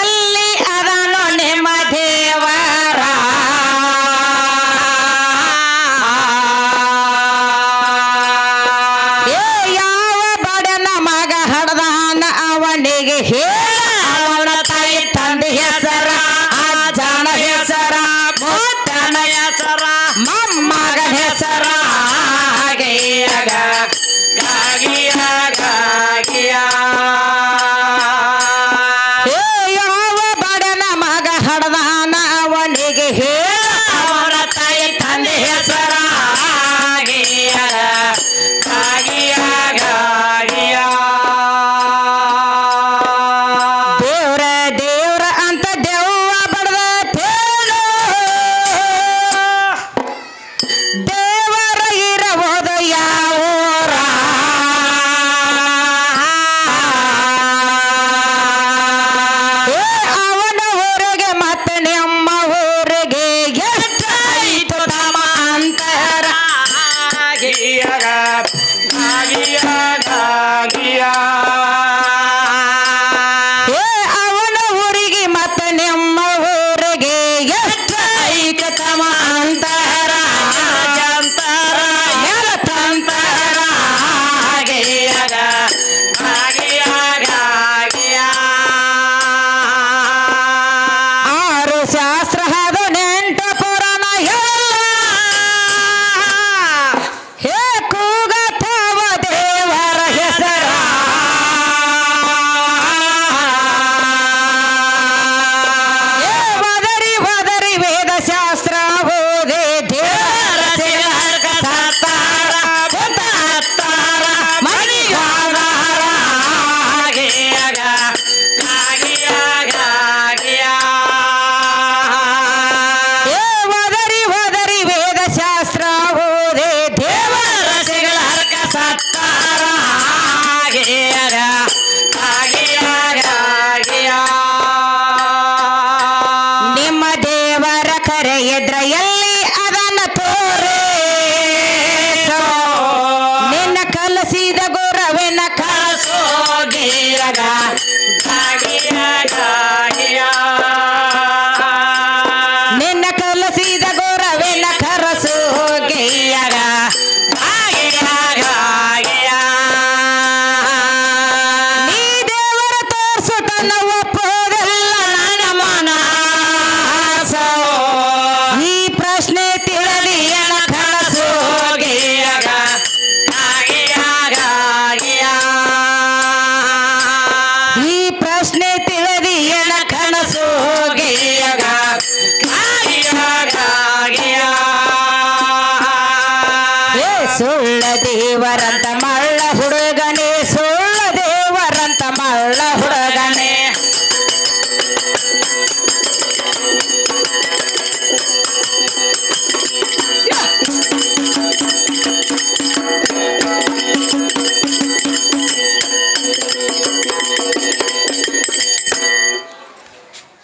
ಎಲ್ಲಿ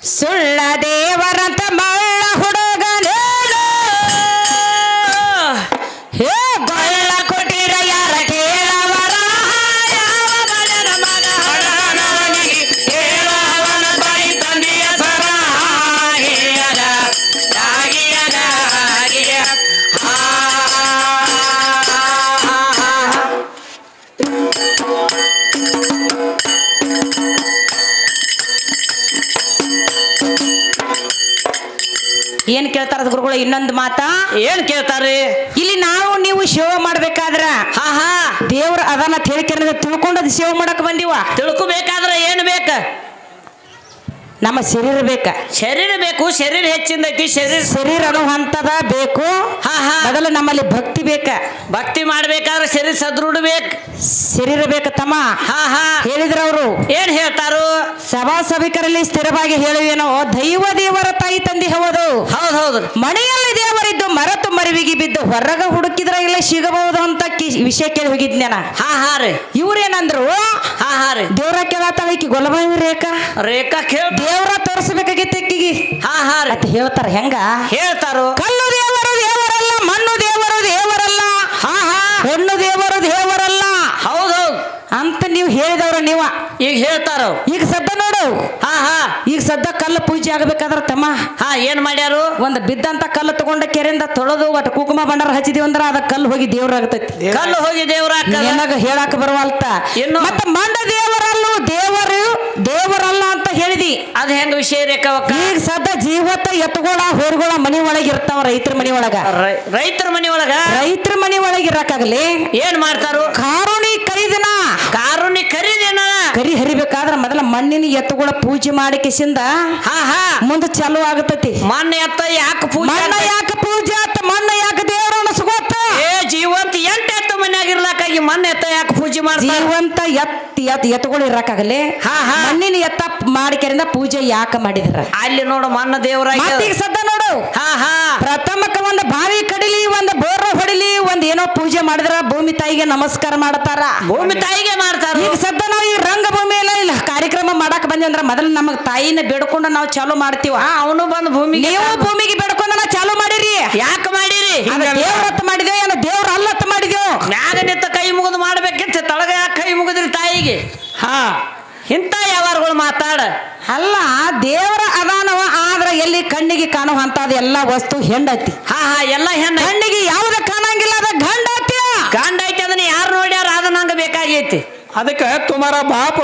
ಸುಳ್ಳ ದೇವರಂತ ಮಳ್ಳ ಇನ್ನೊಂದು ಮಾತಾ? ಏನ್ ಕೇಳ್ತಾರ್ರಿ? ಇಲ್ಲಿ ನಾವು ನೀವು ಸೇವೆ ಮಾಡ್ಬೇಕಾದ್ರ ಹಾ ಹಾ. ದೇವ್ರ ಅದನ್ನ ತಿಳ್ಕೊಂಡು ಅದು ಸೇವೆ ಮಾಡಕ್ ಬಂದಿವ. ತಿಳ್ಕೊಬೇಕಾದ್ರೆ ಏನ್ ಬೇಕ? ನಮ್ಮ ಶರೀರ ಬೇಕ. ಶರೀರ ಬೇಕು ಶರೀರ ಹೆಚ್ಚಿಂದ ಐತಿ ಶರೀರ ಶರೀರ ಅನ್ನೋ ಹಂತದ ಬೇಕು. ಹಾ ಹಾ. ಮೊದಲು ನಮ್ಮಲ್ಲಿ ಭಕ್ತಿ ಬೇಕ. ಭಕ್ತಿ ಮಾಡ್ಬೇಕಾದ್ರೆ ಶರೀರ ಸದೃಢ ಬೇಕು. ಶರೀರ ಬೇಕ ತಮ್ಮ. ಹಾ ಹಾ. ಹೇಳಿದ್ರ ಅವರು. ಏನ್ ಹೇಳ್ತಾರು? ಸಭಾ ಸಭಿಕರಲ್ಲಿ ಸ್ಥಿರವಾಗಿ ಹೇಳುವೇನೋ ದೈವ ದೇವರ ತಾಯಿ ತಂದಿ ಹೌದು. ಹೌದು ಹೌದು. ಮನೆಯಲ್ಲಿ ದೇವರಿದ್ದು ಮರತು ಮರಿವಿಗೆ ಬಿದ್ದು ಹೊರಗ ಹುಡುಕಿದ್ರೆ ಇಲ್ಲ ಸಿಗಬಹುದು ಅಂತ ವಿಷಯ ಕೇಳಿ ಹೋಗಿದ್ನೇನ? ಹಾ ಹಾ ರೀ. ಇವ್ರೇನಂದ್ರು? ಹಾ ಹಾ ರೀ. ದೇವ್ರ ಕೇಳತ್ತಾಳಿಕಿ ಗೊಲಬಾಯಿ ರೇಖಾ? ರೇಖಾ ಕೇಳ್ ದೇವ್ರ ತೋರಿಸ್ಬೇಕಾಗಿತ್ತು ಇಕ್ಕಿಗಿ. ಹಾ ಹಾ ರೀ. ಅಂತ ಹೇಳ್ತಾರ ಹೆಂಗ? ಹೇಳ್ತಾರು. ಕಲ್ಲು ದೇವರು ದೇವರಲ್ಲ ಮಣ್ಣು ದೇವರು ದೇವರಲ್ಲ. ಹಾ ಹಾ. ಹೆಣ್ಣು ದೇವರು ದೇವರಲ್ಲ. ಹೌದು ಹೌದ್. ಅಂತ ನೀವು ಹೇಳಿದವ್ರ ನೀವ. ಈಗ ಹೇಳ್ತಾರ. ಈಗ ಸದ್ದ ನೋಡು. ಹಾ ಹಾ. ಈಗ ಸದ್ದ ಕಲ್ಲು ಪೂಜೆ ಆಗ್ಬೇಕಾದ್ರ ತಮ್ಮ. ಹಾ ಏನ್ ಮಾಡ್ಯಾರು? ಒಂದ್ ಬಿದ್ದಂತ ಕಲ್ಲು ತಗೊಂಡ ಕೆರೆಯಿಂದ ತೊಳೆದು ಒಟ್ಟು ಕುಕುಮ ಬಂಡಾರ ಹಚ್ಚಿದೀವಿ ಅಂದ್ರ ಅದ ಕಲ್ಲು ಹೋಗಿ ದೇವ್ರಾಗತೈತಿ ಕಲ್ಲು ಹೋಗಿ ದೇವ್ರ ನಿನಗ ಹೇಳಾಕ ಬರುವಲ್ತ. ಇನ್ನು? ಮತ್ತ ಮಂಡ ದೇವರಲ್ಲು ದೇವರು ದೇವರಲ್ಲ ಅಂತ ಹೇಳಿದಿ. ಅದ್ ಹೆಂಗ ವಿಷಯ ರೇಖವಕ್ಕ ಈಗ ಸದ ಜೀವತ್ತ ಎತ್ತುಗಳ ಹೊರಗೋಳ ಮನಿ ಒಳಗ ಇರ್ತಾವ ರೈತರ ಮನಿ ಒಳಗ. ರೈತರ ಮನಿ ಒಳಗ? ರೈತರ ಮನಿ ಒಳಗೆ ಇರಕಾಗಲಿ ಏನ್ ಮಾಡ್ತಾರು? ಕಾರುಣಿ ಕರಿದಿನ. ಕಾರುಣಿ ಖರೀದಿನ ಕರಿ ಹರಿಬೇಕಾದ್ರ ಮೊದಲ ಮಣ್ಣಿನ ಎತ್ತುಗಳ ಪೂಜೆ ಮಾಡಿಕಿಸಿಂದ ಹಾ ಹಾ. ಮುಂದೆ ಚಾಲು ಆಗತೈತಿ. ಮಣ್ಣ ಎತ್ತ ಯಾಕೆ ಪೂಜೆ ಮಣ್ಣ ಯಾಕ ಪೂಜೆ ಆತ ಮಣ್ಣ ಯಾಕೆ ದೇವರ ಅನಸ್ಕೋತ ಏ ಜೀವಂತ ಎಂಟ ಎತ್ತ ಮನ್ಯಾಗ ಇರ್ಲಾಕಾಗಿ ಮಣ್ಣ ಎತ್ತ ಯಾಕೆ ಪೂಜೆ ಮಾಡ್ತಾರೆ? ಜೀವಂತ ಎತ್ ಎತ್ ಎತ್ತುಗಳು ಇರಕಾಗಲಿ. ಹಾ, ಹಾ. ಮಣ್ಣಿನ ಎತ್ತ ಮಾಡಿಕೆರಿಂದ ಪೂಜೆ ಯಾಕ ಮಾಡಿದ್ರ? ಅಲ್ಲಿ ನೋಡು ಮಣ್ಣ ದೇವರಾಗಿ ಮತ್ತೀಗ ಸದ್ದ ನೋಡು. ಹಾ ಹಾ. ಪ್ರಥಮಕ್ಕ ಒಂದು ಬಾವಿ ಕಡಿಲಿ ಒಂದು ಬೋರ್ ಹೊಡಿಲಿ ಒಂದ್ ಏನೋ ಪೂಜೆ ಮಾಡಿದ್ರ ಭೂಮಿ ತಾಯಿಗೆ ನಮಸ್ಕಾರ ಮಾಡ್ತಾರ. ಭೂಮಿ ತಾಯಿಗೆ ಮಾಡ್ತಾರ. ಈಗ ಸದ್ದ ನಾವು ಈ ಎಲ್ಲ ಇಲ್ಲ ಕಾರ್ಯಕ್ರಮ ಮಾಡಕ್ ಬಂದ್ವಿ ಅಂದ್ರ ಮೊದಲು ನಮಗ್ ತಾಯಿನ ಬೇಡ್ಕೊಂಡು ನಾವು ಚಾಲು ಮಾಡ್ತೀವ. ಹಾ ಅವನು ಬಂದು ಭೂಮಿಗೆ ನೀವು ಭೂಮಿಗೆ ಬೇಡ್ಕೊಂಡು ನಾವು ಚಾಲು ಮಾಡಿರಿ. ಯಾಕೆ ಮಾಡಿರಿ? ಅದ ದೇವ್ರ ಹತ್ತ ಮಾಡಿದ್ಯೋ ಏನೋ ದೇವ್ರ ಅಲ್ಲ ಮ್ಯಾಗ ನಿಂತ ಕೈ ಮುಗಿದು ಮಾಡ್ಬೇಕಿತ್ತು ತಳಗ ಕೈ ಮುಗಿದ್ರಿ ತಾಯಿಗೆ? ಹಾ. ಇಂಥ ಯಾವಾರುಗಳು ಮಾತಾಡ? ಅಲ್ಲ ದೇವರ ಅದಾನವ ಆದ್ರೆ ಎಲ್ಲಿ ಕಣ್ಣಿಗೆ ಕಾಣುವಂತಾದ ಎಲ್ಲ ವಸ್ತು ಹೆಂಡತಿ. ಹಾ ಹಾ ಎಲ್ಲ ಹೆಣ್ಣ ಹೆಣ್ಣಿಗೆ ಯಾವ್ದ ಕಾಣಂಗಿಲ್ಲ ಅದ ಗಂಡ ಐತಿ ಗಂಡ ಐತಿ ಅದನ್ನ ಯಾರು ನೋಡ್ಯಾರ? ಅದ ನಂಗೆ ಬೇಕಾಗೈತಿ. ಅದಕ್ಕೆ ತುಮಾರ ಬಾಪ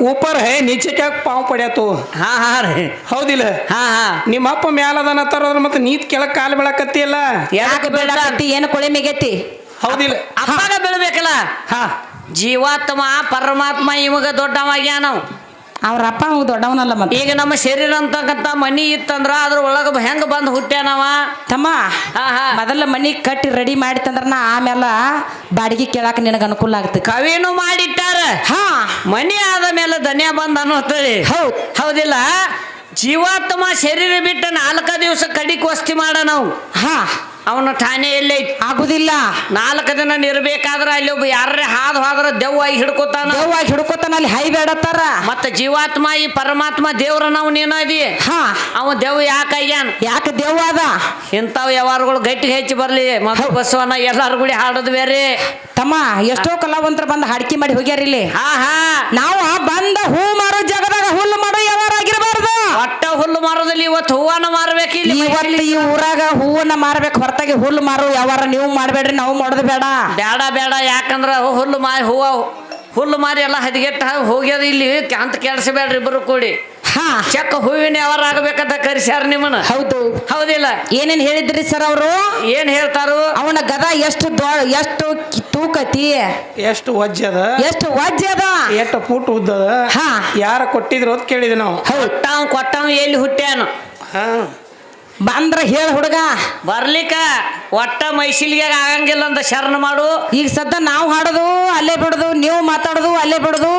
ಉಪರ್ ಹೇ ಪಾವು ಪಾವ್ ಪಡ್ಯಾತು. ಹಾ ಹಾ ರೀ. ಹೌದಿಲ್ಲ? ಹಾ ಹಾ. ನಿಮ್ಮ ಅಪ್ಪ ಮ್ಯಾಲದನ ತರೋದ್ರ ಮತ್ತೆ ನೀತ್ ಕೆಳಕ್ ಕಾಲು ಬೆಳಕತ್ತಿ ಅಲ್ಲ ಯಾಕೆ ಬೆಳಕತ್ತಿ ಏನು ಕೊಳೆ ಮೇಗೈತಿ? ಹೌದಿಲ್ಲ. ಅಪ್ಪಾಗ ಬೀಳ್ಬೇಕಲ್ಲ? ಹಾ. ಜೀವಾತ್ಮ ಪರಮಾತ್ಮ ಇವಾಗ ದೊಡ್ಡವಾಗ್ಯಾನ ಅವರಪ್ಪ ಅವ್ರ ಅಪ್ಪ ಅವ್ ದೊಡ್ಡವನಲ್ಲ ಮತ್ತೆ? ಈಗ ನಮ್ಮ ಶರೀರ ಅಂತಕ್ಕಂಥ ಮನಿ ಇತ್ತಂದ್ರ ಅದ್ರ ಒಳಗ ಹೆಂಗ ಬಂದ್ ಹುಟ್ಟ್ಯಾನವ ತಮ್ಮ ಹಾ ಹಾ. ಮೊದಲ ಮನಿ ಕಟ್ಟಿ ರೆಡಿ ಮಾಡಿತ್ತಂದ್ರ ನಾ ಆಮೇಲೆ ಬಾಡಿಗೆ ಕೇಳಾಕ ನಿನಗ ಅನುಕೂಲ ಆಗ್ತದೆ ಕವಿನು ಮಾಡಿಟ್ಟಾರ. ಹಾ. ಮನಿ ಆದ ಮೇಲೆ ಧನ್ಯ ಬಂದ ಅನ್ನೋತೀ ಹೌದ್. ಹೌದಿಲ್ಲ? ಜೀವಾತ್ಮ ಶರೀರ ಬಿಟ್ಟ ನಾಲ್ಕ ದಿವಸ ಕಡಿಕ್ ವಸ್ತಿ ಮಾಡ ನಾವು. ಹಾ. ಅವನ ಠಾಣೆ ಎಲ್ಲೇ ಐತಿ? ಆಗುದಿಲ್ಲ. ನಾಲ್ಕು ದಿನ ನಿರ್ಬೇಕಾದ್ರ ಅಲ್ಲಿ ಒಬ್ಬ ಯಾರೇ ಹಾದು ಹಾದ್ರ ದೆವ್ವಾಗಿ ಹಿಡ್ಕೋತಾನ. ದೆವ್ವಾಗಿ ಹಿಡ್ಕೋತಾನ ಅಲ್ಲಿ ಹೈ ಬೇಡತ್ತಾರ? ಮತ್ತೆ ಜೀವಾತ್ಮ ಈ ಪರಮಾತ್ಮ ದೇವ್ರ ನಾವು ನೀನಾದಿ ಹ. ಅವ ದೆವ್ ಯಾಕಾಗ್ಯಾನ ಯಾಕೆ ದೆವ್ವ ಅದ? ಇಂಥವ್ ವ್ಯವಹಾರಗಳು ಗಟ್ಟಿ ಹೆಚ್ಚಿ ಬರ್ಲಿ ಮಧು ಬಸವನ ಎಲ್ಲಾರು ಗುಡಿ ಹಾಡೋದು ಬೇರೆ. ತಮ್ಮ ಎಷ್ಟೋ ಕಲಾವಂತರ ಬಂದು ಹಾಡ್ಕಿ ಮಾಡಿ ಹೋಗ್ಯಾರ ಇಲ್ಲಿ. ಹಾ ಹಾ. ನಾವು ಬಂದ ಹೂ ಮಾರೋ ಜಗದಾಗ ಹುಲ್ಲು ಮಾಡೋ ಯಾವಾರ ಒಟ್ಟ ಹುಲ್ಲು ಮಾರೋದಲ್ಲಿ ಇವತ್ತು ಹೂವನ್ನ ಮಾರಬೇಕು ಇಲ್ಲಿ ಇವತ್ತು ಈ ಊರಾಗ ಹೂವನ್ನ ಮಾರ್ಬೇಕು ಹೊರತಾಗಿ ಹುಲ್ಲು ಮಾರು ಯಾವಾರ ನೀವು ಮಾಡ್ಬೇಡ್ರಿ ನಾವು ಮಾಡೋದು ಬೇಡ. ಬೇಡ ಬೇಡ ಯಾಕಂದ್ರ ಹುಲ್ಲು ಮಾರಿ ಹೂವ ಹುಲ್ಲು ಮಾರಿ ಎಲ್ಲ ಹದಿಗೆಟ್ಟ ಹೋಗ್ಯದ ಇಲ್ಲಿ ಅಂತ ಕೆಡ್ಸಬೇಡ್ರಿ ಇಬ್ಬರು ಕೂಡಿ. ಹಾ. ಚೆಕ್ಕ ಹೂವಿನ ಯಾವಾರ ಆಗ್ಬೇಕಂತ ಕರೆಸ್ಯಾರ ನಿಮ್ಮನ್ನ? ಹೌದು. ಹೌದಿಲ್ಲ? ಏನೇನ್ ಹೇಳಿದ್ರಿ ಸರ್ ಅವರು? ಏನ್ ಹೇಳ್ತಾರು? ಅವನ ಗದ ಎಷ್ಟು ದೊ ಎಷ್ಟು ಕಿ- ತೂಕತಿ? ಎಷ್ಟು ವಜ್ಜದ ಎಷ್ಟು ವಜ್ಜದ ಎಷ್ಟು ಫೂಟ್ ಉದ್ದದ ಹಾ. ಯಾರ ಕೊಟ್ಟಿದ್ರು ಅಂತ ಕೇಳಿದ್ವಿ ನಾವು. ಹೌದು. ಕೊಟ್ಟವ್ ಕೊಟ್ಟವ್ ಎಲ್ಲಿ ಹುಟ್ಟ್ಯಾನು? ಹಾ. ಬಂದ್ರ ಹೇಳ ಹುಡುಗ. ಬರ್ಲಿಕ್ಕ ಒಟ್ಟ ಮೈಸಿಲಿಗೆ ಆಗಂಗಿಲ್ಲ ಅಂತ ಶರಣ ಮಾಡು. ಈಗ ಸದ್ದ ನಾವು ಹಾಡೋದು ಅಲ್ಲೇ ಬಿಡುದು ನೀವು ಮಾತಾಡೋದು ಅಲ್ಲೇ ಬಿಡುದು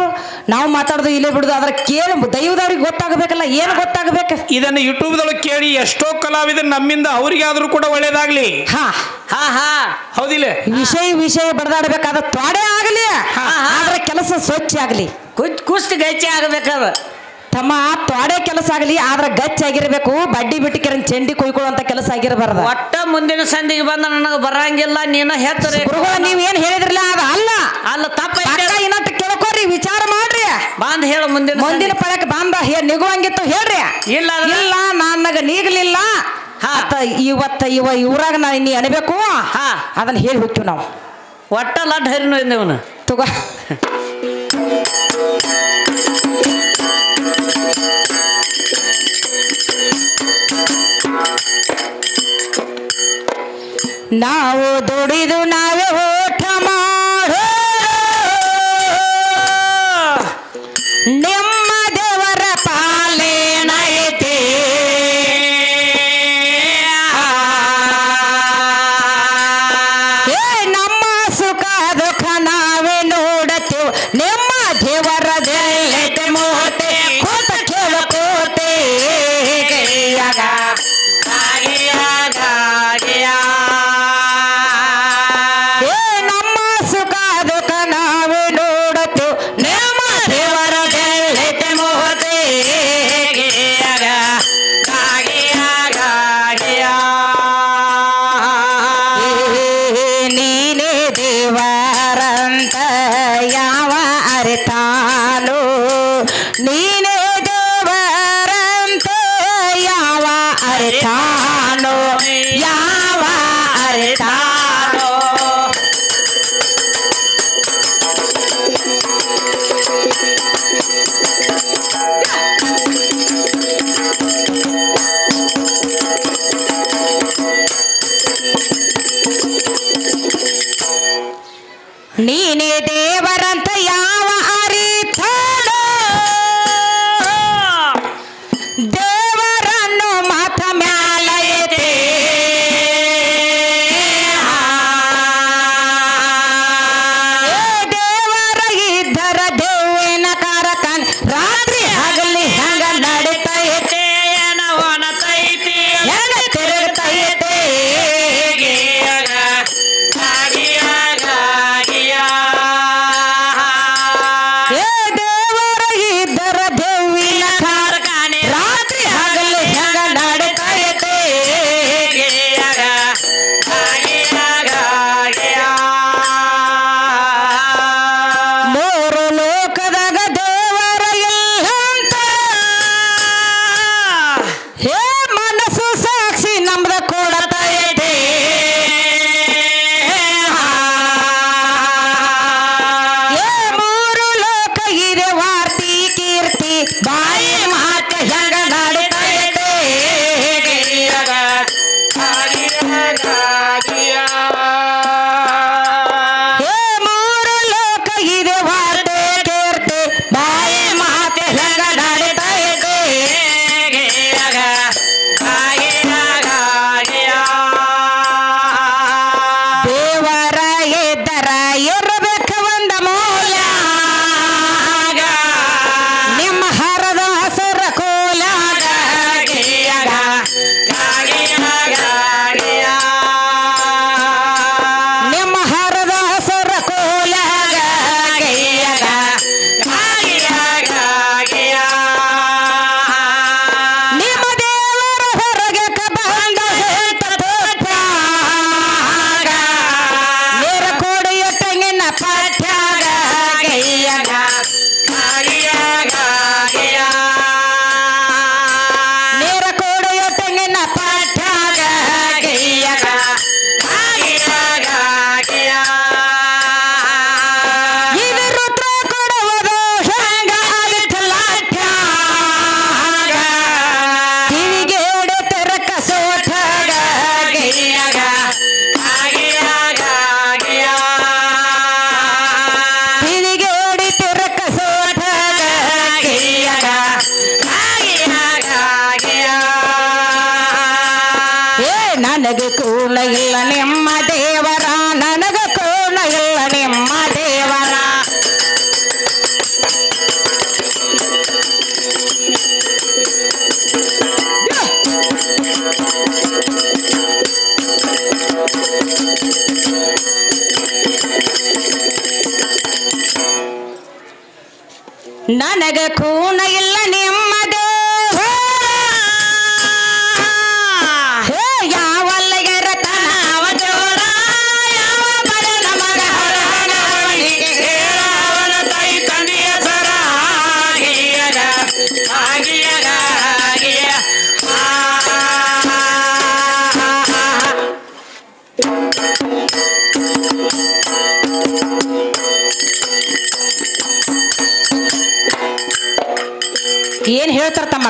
ನಾವು ಮಾತಾಡೋದು ಇಲ್ಲೇ ಬಿಡುದು ಅದ್ರ ಕೇಳಿ ದೈವದವ್ರಿಗೆ ಗೊತ್ತಾಗಬೇಕಲ್ಲ ಏನು ಗೊತ್ತಾಗಬೇಕು? ಇದನ್ನ ಯೂಟ್ಯೂಬ್ದೊಳಗೆ ಕೇಳಿ ಎಷ್ಟೋ ಕಲಾವಿದ ನಮ್ಮಿಂದ ಅವ್ರಿಗಾದ್ರೂ ಕೂಡ ಒಳ್ಳೇದಾಗ್ಲಿ. ಹಾ. ಹಾ ಹಾ. ಹೌದಿಲ್ಲ? ವಿಷಯ ವಿಷಯ ಬಡದಾಡ್ಬೇಕಾದ ತ್ವಾಡೆ ಆಗಲಿ ಆದ್ರೆ ಕೆಲಸ ಸ್ವಚ್ಛ ಆಗಲಿ. ಕುಚ್ ಕುಸ್ತಿ ಗಚ್ಚಿ ಆಗ್ಬೇಕದ. ತಮ್ಮ ತೋಡೆ ಕೆಲಸ ಆಗಲಿ ಆದ್ರೆ ಗಚ್ಚಾಗಿರ್ಬೇಕು ಬಡ್ಡಿ ಬಿಟ್ಟು ಬಿಟ್ಟಿಕೆರನ್ ಚೆಂಡಿ ಕೊಯ್ಕೊಳ್ಳುವಂತ ಕೆಲಸ ಆಗಿರಬಾರ್ದು. ಒಟ್ಟ ಮುಂದಿನ ಸಂಧಿಗೆ ಬಂದ ನನಗೆ ಬರಂಗಿಲ್ಲ ನೀನ ಹೆತ್ತರೆ ಗುರುಗಳ ನೀವ್ ಏನ್ ಹೇಳಿದ್ರಲ್ಲ ಅದ ಅಲ್ಲ. ಅಲ್ಲ ತಪ್ಪ ಇನ್ನಟ್ಟು ಕೇಳ್ಕೊರಿ ವಿಚಾರ ಮಾಡ್ರಿ. ಬಾಂದ್ ಹೇಳ ಮುಂದಿನ ಮುಂದಿನ ಪಳಕ್ ಬಾಂದ ನಿಗುವಂಗಿತ್ತು ಹೇಳ್ರಿ. ಇಲ್ಲ ಇಲ್ಲ ನನಗ ನೀಗ್ಲಿಲ್ಲ. ಹಾ. ಅತ್ತ ಇವತ್ತ ಇವ ಇವ್ರಾಗ ನಾ ನೀ ಅನ್ಬೇಕು. ಹಾ. ಅದನ್ನ ಹೇಳಿ ಹೋಗ್ತೀವಿ ನಾವು. ಒಟ್ಟ ಲಡ್ ಹರಿನ ಇಂದವನು ತಗೋ. ನಾವು ದುಡಿದು ನಾವೇ ನನಗ ಕೂನ ಇಲ್ಲ ನಿಮ್ಮ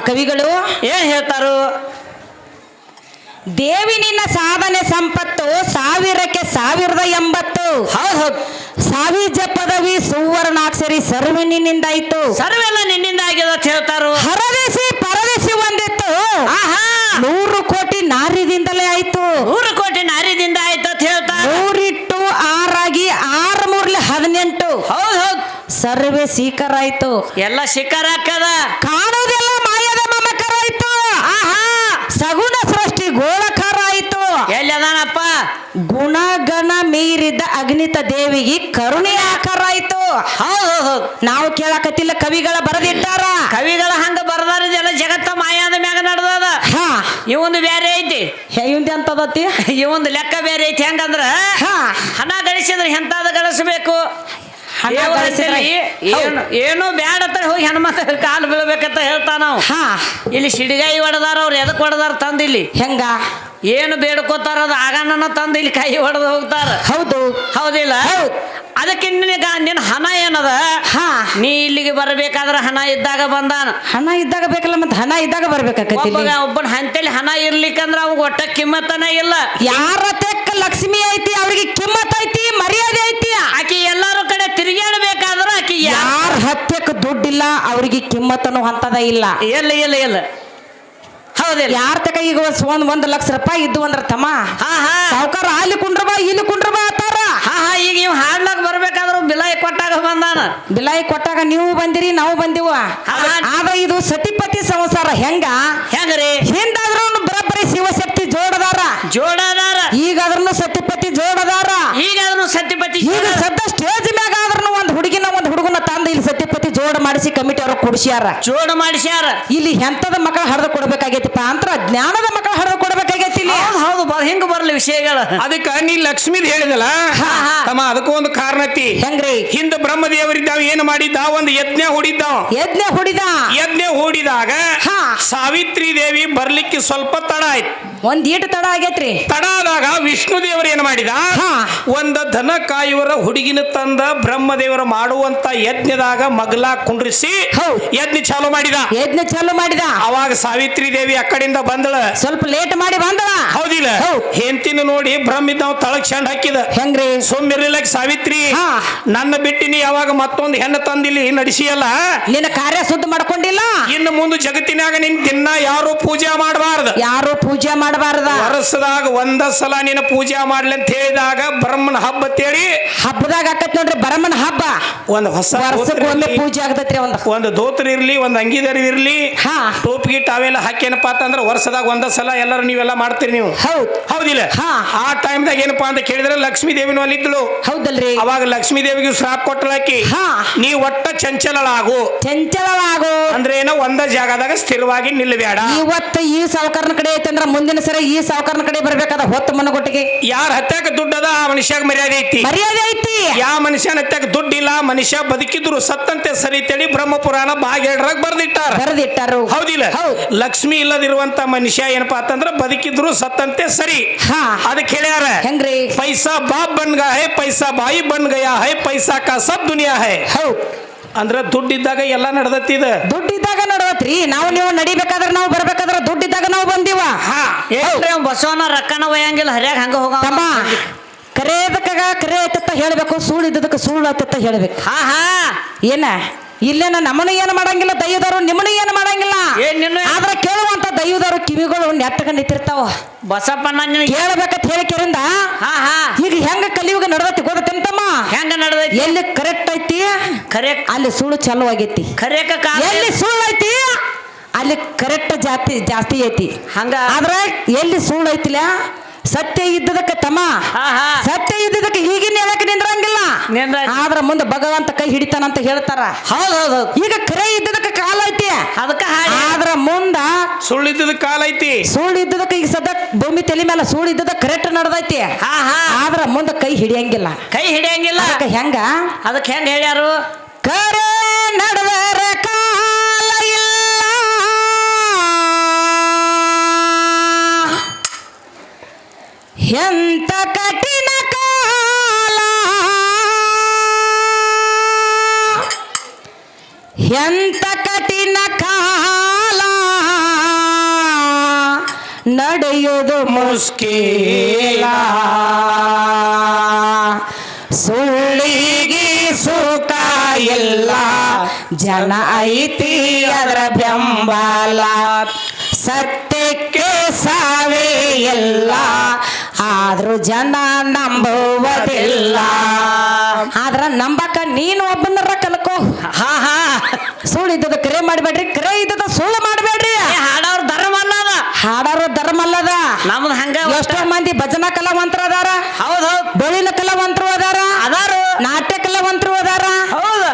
ಕವಿಗಳು? ಏನ್ ಹೇಳ್ತಾರು? ದೇವಿ ನಿನ್ನ ಸಾಧನೆ ಸಂಪತ್ತು ಸಾವಿರಕ್ಕೆ ಸಾವಿರದ ಎಂಬತ್ತು. ಹೌದ್ ಹೌದ್. ಸಾವಿಜ ಪದವಿ ಸುವರ್ಣಾಕ್ಷರಿ ಸರ್ವೆ ನಿನ್ನಿಂದಾಯ್ತು ಸರ್ವೆಲ್ಲ ನಿನ್ನಿಂದ ಆಗ್ಯದ ಅಂತ ಹೇಳ್ತಾರು. ಹರದೇಸಿ ಪರದೇಸಿ ಒಂದಿತ್ತು. ಆಹಾ. ನೂರು ಕೋಟಿ ನಾರಿದಿಂದಲೇ ಆಯ್ತು. ನೂರು ಕೋಟಿ ನಾರಿದಿಂದ ಆಯ್ತು ಅಂತ ಹೇಳ್ತಾರೆ. ನೂರಿಟ್ಟು ಆರಾಗಿ ಆರ್ ಮೂರ್ಲಿ ಹದಿನೆಂಟು. ಹೌದ್ ಹೌದು. ಸರ್ವೆ ಸೀಕರ ಆಯ್ತು. ಎಲ್ಲ ಶಿಖರ ಹಾಕದ. ಅಗ್ನಿತ ದೇವಿಗೆ ಕರುಣೆ ಆಕಾರ ಆಯ್ತು ನಾವು ಕೇಳಕತ್ತಿಲ್ಲ ಕವಿಗಳ ಬರೆದಿಟ್ಟಾರ ಕವಿಗಳ ಹಂಗ ಬರ್ದಾರಿದೆಲ್ಲ ಜಗತ್ತ ಮಾಯಾದ ಮ್ಯಾಗ ನಡೆದದ. ಹಾ. ಇವಂದು ಬೇರೆ ಐತಿ. ಹೇಯುಂದಿ ಬತ್ತಿ ಇವಂದು ಲೆಕ್ಕ ಬೇರೆ ಐತಿ. ಹೆಂಗಂದ್ರ ಹಾ. ಹಣ ಗಳಿಸಿದ್ರೆ ಎಂತಾದ ಗಳಿಸ್ಬೇಕು. ಏನು ಏನು ಬ್ಯಾಡ ಅಂತ ಹೋಗಿ ಹೆಣ್ಮಕ್ಳ ಕಾಲು ಬೀಳ್ಬೇಕಂತ ಹೇಳ್ತಾನ ನಾವು. ಹಾ. ಇಲ್ಲಿ ಸಿಡಿಗಾಯಿ ಹೊಡೆದಾರ ಅವ್ರು ಎದಕ್ ಹೊಡೆದಾರ ತಂದಿಲ್ಲಿ? ಇಲ್ಲಿ ಹೆಂಗ? ಏನು ಬೇಡ್ಕೋತಾರ ಅದು ಆಗಣ್ಣನ ತಂದು ಇಲ್ಲಿ ಕೈ ಹೊಡೆದು ಹೋಗ್ತಾರ. ಹೌದು. ಹೌದಿಲ್ಲ? ಹೌದ್. ಅದಕ್ಕೆ ನಿನಗ ನಿನ್ನ ಹಣ ಏನದ? ಹಾ. ನೀ ಇಲ್ಲಿಗೆ ಬರಬೇಕಾದ್ರೆ ಹಣ ಇದ್ದಾಗ ಬಂದಾನ. ಹಣ ಇದ್ದಾಗ ಬೇಕಲ್ಲ ಮತ್ತೆ ಹಣ ಇದ್ದಾಗ ಬರ್ಬೇಕಾಕತಿ ಒಬ್ಬ ಒಬ್ಬನ ಹಂತೇಲಿ ಹಣ ಇರ್ಲಿಕ್ಕಂದ್ರೆ ಅವಾಗ ಒಟ್ಟ ಕಿಮ್ಮತ್ತನ ಇಲ್ಲ. ಯಾರ ತೆಕ್ಕ ಲಕ್ಷ್ಮಿ ಐತಿ ಅವ್ರಿಗೆ ಕಿಮ್ಮತ್ ಐತಿ ಮರ್ಯಾದೆ ಐತಿ? ಆಕಿ ಎಲ್ಲಾರು ಕಡೆ ತಿರುಗಾಡಬೇಕಾದ್ರ ಆಕಿ ಯಾರ ಹತ್ಯಕ್ಕೆ ದುಡ್ಡಿಲ್ಲ ಅವ್ರಿಗೆ ಕಿಮ್ಮತ್ತನು ಹಂತದ ಇಲ್ಲ. ಇಲ್ಲ ಇಲ್ಲ ಇಲ್ಲ. ಯಾರ ತಕ ಈಗ ಒಂದ್ ಒಂದ್ ಲಕ್ಷ ರೂಪಾಯಿ ಇದ್ದು ಅಂದ್ರ ತಮ್ಮ? ಹಾ ಹಾ. ಸಾವುಕಾರ ಅಲ್ಲಿ ಕುಂಡ್ರ ಬಾ ಇಲ್ಲಿ ಕುಂಡ್ರಬಾ ಅತ್ತಾರ ಹಾ ಹಾ ಈಗ ನೀವು ಹಾಡ್ಲಕ್ ಬರ್ಬೇಕಾದ್ರು ಬಿಲಾಯಿ ಕೊಟ್ಟಾಗ ಬಂದಾನ. ಬಿಲಾಯಿ ಕೊಟ್ಟಾಗ ನೀವು ಬಂದಿರಿ ನಾವು ಬಂದಿವ. ಆದ್ರ ಇದು ಸತಿಪತಿ ಸಂಸಾರ ಹೆಂಗ? ಹೆಂಗ್ರಿ? ಹಿಂದಾದ್ರೂ ಬರಬ್ಬರಿ ಶಿವಶಕ್ತಿ ಜೋಡದಾರ. ಜೋಡದಾರ. ಈಗ ಅದ್ರನ್ನು ಸತಿಪತಿ ಜೋಡದಾರ. ಈಗ ಅದನ್ನು ಸತಿಪತಿ ಈಗ ಸದ್ದ ಸ್ಟೇಜ್ ಮ್ಯಾಗ ಆದ್ರೂ ಒಂದ್ ಹುಡುಗಿನ ಒಂದ್ ಇಲ್ಲಿ ಸತ್ಯಪತಿ ಜೋಡ ಮಾಡಿಸಿ ಕಮಿಟಿ ಅವ್ರ ಕೊಡಿಸ್ಯಾರ. ಜೋಡ ಮಾಡಿಸ್ಯಾರ. ಇಲ್ಲಿ ಎಂತದ ಮಕ್ಕಳ ಹರಿದು ಕೊಡ್ಬೇಕಾಗೈತಿಪ್ಪ? ಅಂತರ ಜ್ಞಾನದ ಮಕ್ಕಳ ಹರಿದು ಕೊಡ್ಬೇಕಾಗೈತಿ ಇಲ್ಲಿ. ಹೌದು ಹೌದು ಬ- ಹಿಂಗ್ ಬರ್ಲಿ ವಿಷಯಗಳು. ಅದಕ್ಕ ನೀ ಲಕ್ಷ್ಮೀದ್ ಹೇಳಿದಲ್ಲ? ಹಾ, ಹಾ. ತಮ್ಮ ಅದಕ್ಕೂ ಒಂದು ಕಾರಣ ಐತಿ ಹೆಂಗ್ರಿ? ಹಿಂದ ಬ್ರಹ್ಮದೇವರಿದ್ದಾವ ಏನು ಮಾಡಿದ್ದ? ಒಂದು ಯಜ್ಞ ಹೂಡಿದ್ದಾವ ಯಜ್ಞ ಹುಡಿದ? ಯಜ್ಞ ಹೂಡಿದಾಗ ಹಾ. ಸಾವಿತ್ರಿ ದೇವಿ ಬರ್ಲಿಕ್ಕೆ ಸ್ವಲ್ಪ ತಡ ಆಯ್ತು. ಒಂದ್ ಈಟ್ ತಡ ಆಗೈತ್ರಿ. ತಡ ಆದಾಗ ವಿಷ್ಣು ದೇವರು ಏನು ಮಾಡಿದ? ಹಾ. ಒಂದ ದನ ಕಾಯುವರ ಹುಡುಗಿನ ತಂದ ಬ್ರಹ್ಮದೇವರು ಮಾಡುವಂತ ಯಜ್ಞದಾಗ ಮಗಲ ಕುಂಡ್ರಿಸಿ. ಯಜ್ಞ ಚಾಲು ಮಾಡಿದ. ಯಜ್ಞ ಚಾಲು ಮಾಡಿದ. ಅವಾಗ ಸಾವಿತ್ರಿ ದೇವಿ ಆ ಕಡೆಯಿಂದ ಬಂದಳ. ಸ್ವಲ್ಪ ಲೇಟ್ ಮಾಡಿ ಬಂದಳ. ಹೌದಿಲ್ಲ. ಹೌದ್. ಹೆಂತಿನ ನೋಡಿ ಬ್ರಹ್ಮಿದ್ ನಾವು ತಳಕ್ ಚಂಡ್ ಹಾಕಿದ. ಹೆಂಗ್ರಿ? ಸೋಮ್ಯರಿಲ್ಲ ಸಾವಿತ್ರಿ. ಹಾ. ನನ್ನ ಬಿಟ್ಟಿನಿ ಯಾವಾಗ ಮತ್ತೊಂದು ಹೆಣ್ಣು ತಂದಿಲ್ಲಿ ನಡೆಸಿಯಲ್ಲ? ನಿನ್ನ ಕಾರ್ಯ ಶುದ್ಧ ಮಾಡ್ಕೊಂಡಿಲ್ಲ? ಇನ್ನು ಮುಂದೆ ಜಗತ್ತಿನಾಗ ನಿನ್ ತಿನ್ನ ಯಾರು ಪೂಜೆ ಮಾಡಬಾರ್ದು? ಯಾರು ಪೂಜೆ ಮಾಡಬಾರ್ದ? ವರ್ಷದಾಗ ಒಂದ ಸಲ ನೀನು ಪೂಜೆ ಮಾಡ್ಲಿ ಅಂತ ಹೇಳಿದಾಗ ಬ್ರಹ್ಮನ ಹಬ್ಬ ತೇಳಿ ಹಬ್ಬದಾಗ ಆಕತ್ ನೋಡ್ರಿ ಬ್ರಹ್ಮನ ಹಬ್ಬ. ಒಂದು ಹೊಸ ಪೂಜೆ ಆಗತೈತ್ರಿ ಒಂದ್ ಒಂದು ದೋತ್ರ ಇರ್ಲಿ ಒಂದು ಅಂಗಿದರ್ ಇರ್ಲಿ. ಹಾ. ಟೋಪಿಗೆ ಅವೆಲ್ಲ ಹಾಕೇನಪ್ಪ ಅಂತಂದ್ರೆ ವರ್ಷದಾಗ ಒಂದ ಸಲ ಎಲ್ಲರೂ ನೀವೆಲ್ಲ ಮಾಡ್ತೀರಿ ನೀವು. ಹೌದ್. ಹೌದಿಲ್ಲ? ಹಾ. ಆ ಟೈಮ್ದಾಗ ಏನಪ್ಪಾ ಅಂತ ಕೇಳಿದ್ರೆ ಲಕ್ಷ್ಮೀ ದೇವಿನೂ ಅಲ್ಲಿದ್ದಳು. ಹೌದಲ್ರಿ. ಅವಾಗ ಲಕ್ಷ್ಮೀ ದೇವಿಗೆ ಶ್ರಾಪ್ ಕೊಟ್ಟಳಾಕಿ ಹಾ. ನೀ ಒಟ್ಟ ಚಂಚಲಳಾಗು. ಚಂಚಲವಾಗು ಅಂದ್ರೆ ಏನೋ ಒಂದ ಜಾಗದಾಗ ಸ್ಥಿರವಾಗಿ ನಿಲ್ಲಬೇಡ. ಇವತ್ತು ಈ ಸಾವುಕಾರನ ಕಡೆ ಐತಂದ್ರ ಮುಂದಿನ ಸರಿ ಈ ಸಾವುಕಾರನ ಕಡೆ ಬರ್ಬೇಕಾದ ಹೊತ್ತು ಮನಗೊಟ್ಟಿಗೆ. ಯಾರ ಹತ್ಯಾಕ ದುಡ್ಡದ ಆ ಮನುಷ್ಯಾಗ ಮರ್ಯಾದೆ ಐತಿ. ಮರ್ಯಾದೆ ಐತಿ. ಯಾವ ಮನುಷ್ಯನ ಹತ್ಯಾಕ ದುಡ್ಡಿಲ್ಲ ಮನುಷ್ಯ ಬದುಕಿದ್ರು ತತ್ತಂತೆ ಸರಿತೇಳಿ ಬ್ರಹ್ಮಪುರಾಣ ಭಾಗ್ಯರಾಗ ಬರ್ದಿಟ್ಟಾರ. ಬರ್ದಿಟ್ಟಾರ. ಹೌದಿಲ್ಲ? ಲಕ್ಷ್ಮಿ ಇಲ್ಲದಿರುವಂತ ಮನುಷ್ಯ ಏನಪ್ಪಾ ಅಂತಂದ್ರ ಬದುಕಿದ್ರು ಸತ್ತಂತೆ ಸರಿ. ಅದಕ್ಕೆ ಹೇಳ್ಯಾರ ಹೆಂಗ್ರಿ? ಪೈಸಾ ಬಾಬ್ ಬನ್ ಗಾ ಹೈ ಪೈಸಾ ಬಾಯಿ ಬನ್ ಗಯಾ ಹೈ ಪೈಸಾ ಕಾ ಸಬ್ ದುನಿಯಾ ಹೈ. ಹೌದು. ಅಂದ್ರ ದುಡ್ಡಿದ್ದಾಗ ಎಲ್ಲ ನಡ್ದತ್ತಿದ ದುಡ್ಡಿದ್ದಾಗ ನಡೆದತ್ರಿ. ನಾವು ನೀವು ನಡಿಬೇಕಾದ್ರೆ ನಾವು ಬರ್ಬೇಕಾದ್ರೆ ದುಡ್ಡಿದ್ದಾಗ ನಾವು ಬಂದಿವ. ಹಾ. ಬಸವನ ರೊಕ್ಕನ ಒಯ್ಯಂಗಿಲ್ಲ ಹರಿಯಾಗ ಹಂಗ ಹೋಗ ತಮ್ಮ ಕರೆಯದಕ್ಕಾಗ ಕರೆ ಐತತ್ತ ಹೇಳ್ಬೇಕು ಸುಳ್ಳು ಇದ್ದದಕ್ಕೆ ಸುಳ್ಳು ಆತತ್ತ ಹೇಳ್ಬೇಕು. ಹಾ ಹಾ. ಏನ? ಇಲ್ಲೇನ ನಮ್ಮನು ಏನು ಮಾಡಂಗಿಲ್ಲ ದೈವದವರು ನಿಮ್ಮನು ಏನು ಮಾಡಂಗಿಲ್ಲ. ಏನ್ ನಿನ್ನ ಆದ್ರೆ ಕೇಳುವಂತ ದೈವದವರು ಕಿವಿಗಳು ನೆಟ್ಟಗ ನಿಂತಿರ್ತಾವ. ಬಸಪ್ಪ ನಾನು ಹೇಳ್ಬೇಕಂತ ಹೇಳಿಕೆರಿಂದ ಹಾ ಹಾ. ಈಗ ಹೆಂಗ ಕಲಿಯುಗ ನಡೆದೈತಿ ಗೊತ್ತಂತಮ್ಮ ಹೆಂಗ ನಡೆದೈತಿ? ಎಲ್ಲಿ ಕರೆಕ್ಟ್ ಐತಿ? ಕರೆಕ್ಟ್ ಅಲ್ಲಿ ಸುಳ್ಳು ಚಲೋ ಆಗೈತಿ. ಕರೆಯಕ ಎಲ್ಲಿ ಸುಳ್ಳು ಐತಿ? ಅಲ್ಲಿ ಕರೆಕ್ಟ್ ಜಾಸ್ತಿ ಜಾಸ್ತಿ ಐತಿ. ಹಂಗ ಆದ್ರೆ ಎಲ್ಲಿ ಸುಳ್ಳು ಐತಿಲ್ಲ? ಸತ್ಯ ಇದ್ದದಕ್ಕೆ ತಮ್ಮ. ಹಾ ಹಾ. ಇದ್ದದಕ್ಕೆ ಈಗಿನ ಹೇಳಕ್ ನಿಂದ್ರಂಗಿಲ್ಲ. ನಿಂದ್ರಾಯ್ತು. ಆದ್ರ ಮುಂದೆ ಭಗವಂತ ಕೈ ಹಿಡಿತಾನಂತ ಹೇಳ್ತಾರ. ಹೌದೌದು ಹೌದ್ ಹೌದ್. ಈಗ ಕರೆ ಇದ್ದದಕ್ಕೆ ಕಾಲ ಐತಿ. ಅದಕ್ಕ ಹಾಡಿ ಆದ್ರ ಮುಂದ ಸುಳ್ಳಿದ್ದದ ಕಾಲ ಐತಿ. ಸುಳ್ಳು ಇದ್ದದಕ್ಕೆ ಈಗ ಸದ್ಯ ಭೂಮಿ ತಲೆ ಮೇಲೆ ಸುಳ್ಳು ಇದ್ದದ ಕರೆಕ್ಟ್ ನಡೆದೈತಿ. ಹಾ ಹಾ. ಆದ್ರ ಮುಂದ ಕೈ ಹಿಡಿಯಂಗಿಲ್ಲ. ಕೈ ಹಿಡಿಯಂಗಿಲ್ಲ. ಅದಕ್ಕೆ ಹೆಂಗ? ಅದಕ್ಕೆ ಹೆಂಗ ಹೇಳ್ಯಾರು? ಕರೆ ನಡೆದರ ಕಾಲ ಇಲ್ಲ. ಎಂತ ಕಠಿಣ ಎಂತ ಕಠಿಣ ಕಾಲ ನಡೆಯೋದು ಮುಷ್ಕಿಲ. ಸುಳ್ಳಿಗೆ ಸುಖ ಇಲ್ಲ, ಜನ ಐತಿ ಅದರ ಬೆಂಬಲ. ಸತ್ಯಕ್ಕೆ ಸಾವೇ ಇಲ್ಲ, ಆದ್ರೂ ಜನ ನಂಬುವುದಿಲ್ಲ. ಆದ್ರ ನಂಬಕ ನೀನು ಒಬ್ಬನರ ಕಲ್ಕೋ ಹಾ ಹಾ. ಸುಳ್ಳು ಇದ್ದದ ಕರೆ ಮಾಡಬೇಡ್ರಿ ಕರೆ ಇದ್ದದ ಸುಳ್ಳು ಮಾಡಬೇಡ್ರಿ. ಹಾಡೋರ್ ಧರ್ಮ ಅಲ್ಲದ ಹಾಡೋರ ಧರ್ಮ ಅಲ್ಲದ ನಮ್ದು ಹಂಗ ಎಷ್ಟೋ ಮಂದಿ ಭಜನಾ ಕಲಾವಂತರ ಅದಾರ. ಹೌದ್ ಹೌದ್. ಬೆಳಿನ ಕಲಾವಂತರು ಅದಾರ. ಅದಾರು. ನಾಟ್ಯ ಕಲಾವಂತರು ಅದಾರ. ಹೌದು.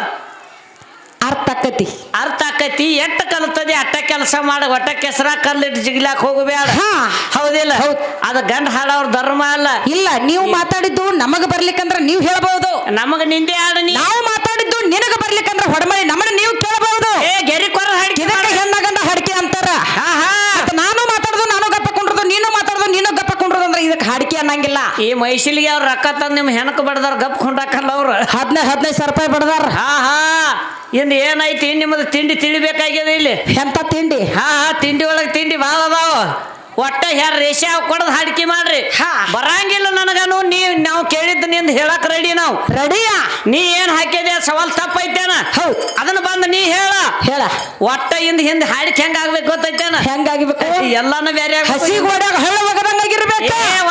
ಅರ್ಥ ಆಕತಿ. ಅರ್ಥ ಆಕತಿ. ಎಟ್ಟ ಕಲ್ತದೆ ಅಟ್ಟ ಕೆಲಸ ಮಾಡ. ಒಟ್ಟ ಕೆಸರ ಕಲ್ಲಿಟ್ಟು ಜಿಗ್ಲಾಕ್ ಹೋಗಬೇಡ. ಹಾ. ಹೌದಿಲ್ಲ? ಹೌದ್. ಅದ ಗಂಡ ಹಾಡೋರ್ ಧರ್ಮ ಅಲ್ಲ. ಇಲ್ಲ ನೀವು ಮಾತಾಡಿದ್ದು ನಮಗ ಬರ್ಲಿಕ್ಕಂದ್ರ ನೀವು ಹೇಳ್ಬಹುದು ನಮಗ ನಿಂದೆ ಹಾಡು ನೀ. ನಾವು ಮಾತಾಡಿದ್ದು ನಿನಗ ಬರ್ಲಿಕ್ಕಂದ್ರ ಹೊಡಮಳಿ ನಮ್ಮನ್ನ ನೀವು ಕೇಳಬಹುದು ಏ ಗೆರಿ ಕೊರ ಇದಕ್ಕೆ ಹೆಣ್ಣ ಗಂಡ ಹಡಿಕೆ ಅಂತಾರ. ನಾನು ಮಾತಾಡುದು ನಾನು ಗಪ್ಪ ಕುಂಡ್ರದು ನೀನು ಮಾತಾಡುದು ನೀನು ಗಪ್ಪ ಕುಂಡ್ರದು ಅಂದ್ರೆ ಇದಕ್ಕೆ ಹಾಡಿಕೆ ಅನ್ನಂಗಿಲ್ಲ. ಈ ಮೈಸಿಲಿಗೆ ಅವ್ರ ರೊಕ್ಕ ತಂದು ನಿಮ್ ಹೆಣಕ್ ಬಡದಾರ ಗಪ್ ಕೊಂಡಾಕಲ್ಲ ಅವ್ರು. ಹದಿನೈದು ಹದಿನೈದು ಸಾವಿರ ರೂಪಾಯಿ ಬಡದಾರ. ಹಾ ಹಾ ಇಂದ ಏನೈತಿ ನಿಮ್ಮದು ತಿಂಡಿ ತಿಳಿಬೇಕಾಗ್ಯದ ಇಲ್ಲಿ? ಎಂತ ತಿಂಡಿ? ಹಾ ಹಾ ತಿಂಡಿ ಒಳಗೆ ತಿಂಡಿ ಭಾಳ ಅದಾವ ಒಟ್ಟ ಯಾರ ರೇಷೆ ಕೊಡದ್ ಹಾಡಿಕೆ ಮಾಡ್ರಿ. ಹಾ. ಬರಂಗಿಲ್ಲ ನನಗನು ನೀ ನಾವು ಕೇಳಿದ್ದು ನಿಂದ ಹೇಳಕ್ ರೆಡಿ ನಾವು. ರೆಡಿಯಾ? ನೀ ಏನ್ ಹಾಕಿದ್ಯಾ ಸವಾಲ್ ತಪ್ಪೈತೇನ? ಹೌದು. ಅದನ್ನ ಬಂದು ನೀ ಹೇಳ. ಹೇಳ. ಒಟ್ಟ ಇಂದ ಹಿಂದ ಹಾಡಿಕೆ ಹೆಂಗ ಆಗ್ಬೇಕು ಗೊತ್ತೈತೇನ? ಹೆಂಗಾಗಿಬೇಕು ಎಲ್ಲಾನು ಬೇರೆ ಆಗ್ಬೇಕು. ಹಸಿ ಗೋಡ್ಯಾಗ ಹಳ್ಳ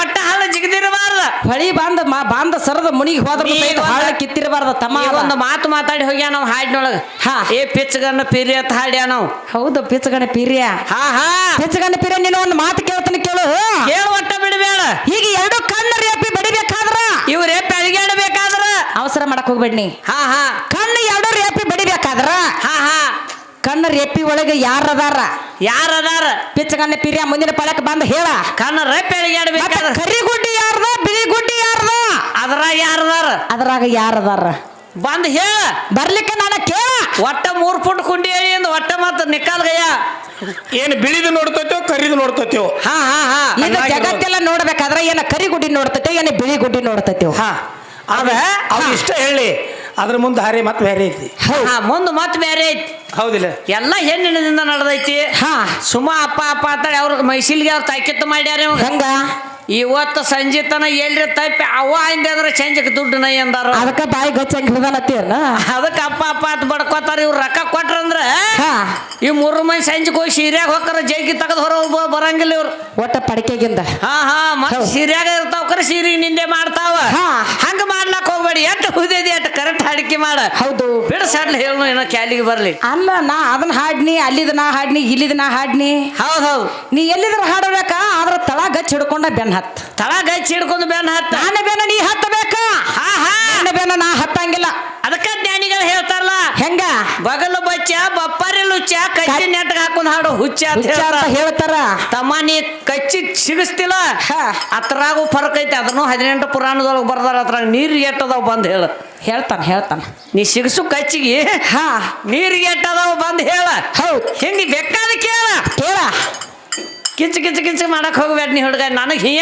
ಒಟ್ಟ ಹಳ್ಳ ಜಿಗದಿರಬಾರ್ದ. ಹೊಳಿ ಬಾಂದ ಮಾ ಬಾಂದ ಸರದ ಮುನಿಗೆ ಹೋದ್ರ ಸಹಿತ ಕಿತ್ತಿರಬಾರ್ದ ತಮ್ಮ ಒಂದು ಮಾತು ಮಾತಾಡಿ ಹೋಗ್ಯ ನಾವು ಹಾಡಿನೊಳಗ. ಹಾ. ಏ ಪಿಚ್ಚಗಣ್ಣ ಪಿರಿ ಅಂತ ಹಾಡ್ಯ ನಾವು. ಹೌದು ಪಿಚ್ಚಗಣ್ಣ ಪಿರಿಯ. ಹಾ ಹಾ. ಪಿಚ್ಚಗಣ ಪಿರಿಯ ನೀನು ಒಂದು ಮಾತು ಕೇಳ್ತಾನೆ ಕೇಳು. ಕೇಳು ಒಟ್ಟ ಬಿಡಬೇಡ. ಈಗ ಎರಡು ಕಣ್ಣು ರೇಪಿ ಬಡಿಬೇಕಾದ್ರ? ಇವ್ರೇ ಬೆಳಗಾಡಬೇಕಾದ್ರ ಅವಸರ ಮಾಡಕ್ ಹೋಗ್ಬೇಡಿ ಹಾ ಹಾ. ಕಣ್ಣು ಎರಡು ರೇಪಿ ಬಡಿಬೇಕಾದ್ರ? ಹಾ ಹಾ. ಕಣ್ಣ ರೇಪಿ ಒಳಗೆ ಯಾರದಾರ ಯಾರದಾರ ಪಿಚ್ಚಗಣ್ಣ ಪಿರಿಯ ಮುಂದಿನ ಪಳಕ್ ಬಂದ ಹೇಳ. ಕಣ್ಣ ರೆಪ್ಪಿ ಅಡಿಗೆ ಕರಿ ಗುಡ್ಡಿ ಯಾರ್ದ ಬಿಳಿ ಗುಡ್ಡಿ ಯಾರದ? ಅದ್ರಾಗ ಯಾರದಾರ? ಅದ್ರಾಗ ಯಾರದಾರ? ಬಂದ್ ಹೇಳ. ಬರ್ಲಿಕ್ಕೆ ನಾನು ಕೇಳ. ಒಟ್ಟ ಮೂರ್ ಫುಟ್ ಕುಂಡಿ ಹೇಳಿ ಅಂದ್ ಒಟ್ಟ ಮತ್ತ ನಿಕ್ಕಾಲ್ಗಯ್ಯ ಏನು ಬಿಳಿದು ನೋಡ್ತೈತೋ ಕರಿದು ನೋಡ್ತೈತೋ? ಹಾ ಹಾ ಹಾ. ಇದು. ಜಗತ್ತೆಲ್ಲ ನೋಡ್ಬೇಕಾದ್ರ ಏನ ಕರಿ ಗುಡ್ಡಿ ನೋಡ್ತೈತೆ ಏನ ಬಿಳಿ ಗುಡ್ಡಿ ನೋಡ್ತೈತೆ? ಹಾ. ಅದ ಅವ್ ಇಷ್ಟ ಹೇಳಿ. ಅದ್ರ ಮುಂದೆ ಹಾರಿ ಮತ್ತೆ ಬೇರೆ ಐತಿ. ಹಾ ಮುಂದ್ ಮತ್ ಬೇರೆ ಐತಿ. ಹೌದಿಲ್ಲ. ಎಲ್ಲ ಹೆಣ್ಣಿನಿಂದ ನಡೆದೈತಿ. ಹಾ. ಸುಮ ಅಪ್ಪ ಅಪ್ಪ ಅಂತ ಅವ್ರ ಮೈಸಿಲ್ಗೆ ಅವ್ರ ತಾಯ್ಕಿತ್ತು ಮಾಡ್ಯಾರ ಇವ್ಗ. ಹೆಂಗ? ಇವತ್ತು ಸಂಜೆ ತನ ಎಲ್ರಿ ತಪ್ಪಿ ಅವ್ವ ಅಂದೆ ಅಂದ್ರೆ ಚೇಂಜಕ್ಕೆ ದುಡ್ಡು ನೈ ಅಂದಾರ. ಅದಕ್ಕೆ ಬಾಯಿ ಗಚ್ಚಂಗ್ ಹಿಡ್ದಾನತ್ತೀರನ ಅದಕ್ಕೆ ಅಪ್ಪ ಅಪ್ಪ ಅಂತ ಬಡ್ಕೋತಾರ ಇವ್ರು ರೊಕ್ಕ ಕೊಟ್ರಂದ್ರ ಹಾ. ಈ ಮೂರು ಮಂದಿ ಸಂಜೆಗೆ ಹೋಗಿ ಸೀರ್ಯಾಗ ಹೋಗ್ತಾರ ಜೈಗಿ ತೆಗೆದು ಹೊರ ಬರಂಗಿಲ್ಲ ಇವ್ರು. ಒಟ್ಟ ಪಡಿಕೆಗಿಂದ. ಹಾ ಹಾ ಮತ್ತೆ. ಸೀರ್ಯಾಗ ಇರ್ತಾವ ಕರೆ ಸೀರೆ ನಿಂದೆ ಮಾಡ್ತಾವ. ಹಾ. ಹಂಗ ಮಾಡ್ಲಾಕ್ ಹೋಗ್ಬೇಡಿ ಎಟ್ ಹುದೇದಿ ಎಟ್ ಕರೆಕ್ಟ್ ಹಾಡಿಕೆ ಮಾಡ. ಹೌದು. ಬಿಡಸಾಡ್ಲಿ ಹೇಳು ಏನೋ ಕ್ಯಾಲಿಗೆ ಬರ್ಲಿ. ಅಲ್ಲ ನಾ ಅದನ್ನ ಹಾಡ್ನಿ ಅಲ್ಲಿದ ನಾ ಹಾಡ್ನಿ ಇಲ್ಲಿದ ನಾ ಹಾಡ್ನಿ. ಹೌದ್ ಹೌದ್. ನೀ ಎಲ್ಲಿದ್ರ ಹಾಡಬೇಕ? ತಳ ಗಚ್ಚ ಹಿಡ್ಕೊಂಡ ಬೆನ್ ಹತ್ ತಳ ಗಚ್ಚ ಹಿಡ್ಕೊಂಡು ಬೆನ್ನ ಹತ್ತ. ನಾನ ಬೆನ್ನ ನೀ ಹತ್ತಬೇಕ? ಹಾ ಹಾ ನನ್ನ ಬೆನ ನಾ ಹತ್ತಂಗಿಲ್ಲ. ಅದಕ್ಕ ಜ್ಞಾನಿಗಳು ಹೇಳ್ತಾರಲ್ಲ ಹೆಂಗ? ಬಗಲು ಬಚ್ಚ ಬಪ್ಪಾರಿ ಲುಚ್ಚ ಕಚ್ಚಿ ನೆಟ್ಗೆ ಹಾಕೊಂಡು ಹಾಡು ಹುಚ್ಚ ಹೇಳ್ತಾರ. ತಮ್ಮ ನೀ ಕಚ್ಚಿ ಸಿಗಿಸ್ತಿಲ್ಲ ಅತ್ರಾಗು ಫರ್ಕ್ ಐತೆ ಐತಿ ಅದನ್ನು ಹದಿನೆಂಟು ಪುರಾಣದೊಳಗೆ ಬರ್ದಾರ ಅದ್ರಾಗ ನೀರು ಎಟ್ಟದವ್ ಬಂದು ಹೇಳು. ಹೇಳ್ತಾನ ಹೇಳ್ತಾನ. ನೀ ಸಿಗಸು ಕಚ್ಚಿಗೆ ಹಾ. ನೀರಿಗೆ ಎಟ್ಟದವ್ ಬಂದು ಹೇಳ. ಹೌದು. ಹೆಂಗೆ ಬೇಕಾದ ಕೇಳ. ಕೇಳ. ಕಿಚ್ಚು ಕಿಚ್ಚು ಕಿಚ್ಚು ಮಾಡಕ್ ಹೋಗ್ಬೇಡ ನೀ ಹುಡುಗ. ನನಗೆ ಹಿಂಗೆ